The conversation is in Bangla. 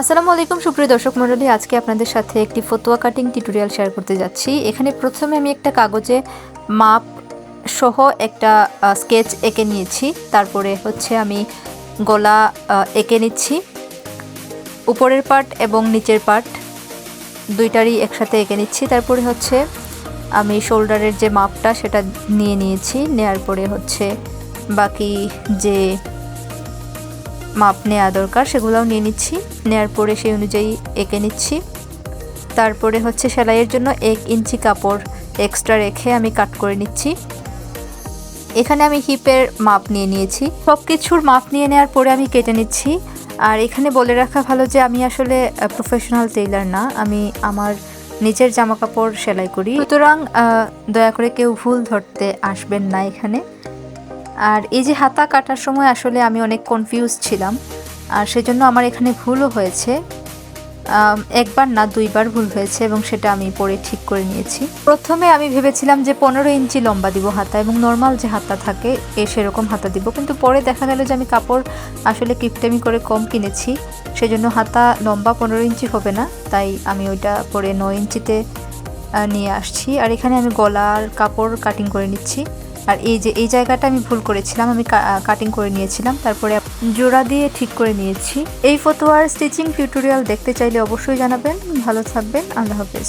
আসসালামু আলাইকুম, সুপ্রিয় দর্শক মণ্ডলী। আজকে আপনাদের সাথে একটি ফতুয়া কাটিং টিউটোরিয়াল শেয়ার করতে যাচ্ছি। এখানে প্রথমে আমি একটা কাগজে মাপ সহ একটা স্কেচ এঁকে নিয়েছি। তারপরে হচ্ছে আমি গলা এঁকে নিচ্ছি। উপরের পার্ট এবং নিচের পার্ট দুইটারই একসাথে এঁকে নিচ্ছি। তারপরে হচ্ছে আমি শোল্ডারের যে মাপটা সেটা নিয়ে নিয়েছি। নেয়ার পরে হচ্ছে বাকি যে মাপ নেওয়া দরকার, সেগুলোও নিয়ে নিচ্ছি। নেয়ার পরে সেই অনুযায়ী এঁকে নিচ্ছি। তারপরে হচ্ছে সেলাইয়ের জন্য এক ইঞ্চি কাপড় এক্সট্রা রেখে আমি কাট করে নিচ্ছি। এখানে আমি হিপের মাপ নিয়ে নিয়েছি। সব কিছুর মাপ নিয়ে নেওয়ার পরে আমি কেটে নিচ্ছি। আর এখানে বলে রাখা ভালো যে আমি আসলে প্রফেশনাল টেইলার না, আমি আমার নিজের জামা কাপড় সেলাই করি। সুতরাং দয়া করে কেউ ভুল ধরতে আসবেন না এখানে। আর এই যে হাতা কাটার সময় আসলে আমি অনেক কনফিউজ ছিলাম। আর সেজন্য আমার এখানে ভুলও হয়েছে। একবার না, দুইবার ভুল হয়েছে এবং সেটা আমি পরে ঠিক করে নিয়েছি। প্রথমে আমি ভেবেছিলাম যে পনেরো ইঞ্চি লম্বা দিব হাতা এবং নর্মাল যে হাতা থাকে, এ সেরকম হাতা দিব। কিন্তু পরে দেখা গেল যে আমি কাপড় আসলে কিপটেমি করে কম কিনেছি। সেজন্য হাতা লম্বা পনেরো ইঞ্চি হবে না, তাই আমি ওইটা পরে নয় ইঞ্চিতে নিয়ে আসছি। আর এখানে আমি গলার কাপড় কাটিং করে নিচ্ছি। আর এই যে, এই জায়গাটা আমি ভুল করেছিলাম, আমি কাটিং করে নিয়েছিলাম, তারপরে জোড়া দিয়ে ঠিক করে নিয়েছি। এই ফতোয়ার স্টিচিং টিউটোরিয়াল দেখতে চাইলে অবশ্যই জানাবেন। ভালো থাকবেন। আল্লাহ হাফেজ।